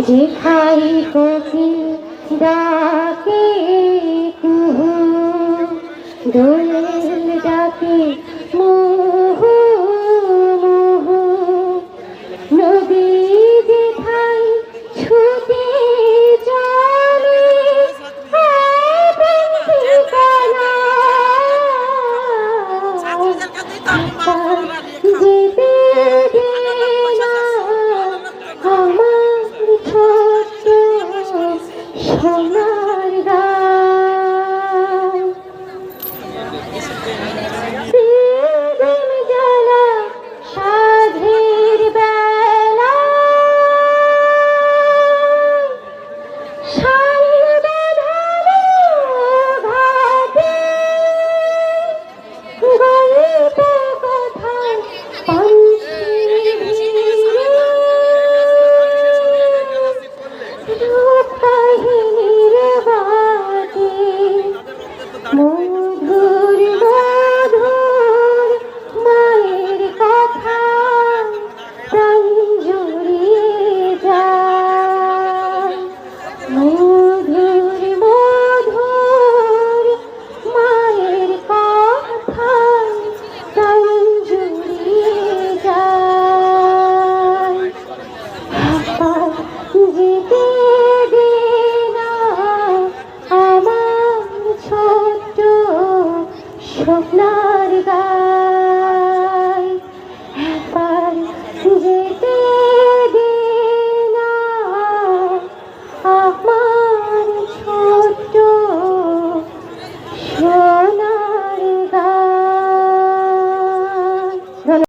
যেখাই কোকিল ডাকে কুহু দোয়েল ডাকে মুহু Hello. স্বপ্নার গা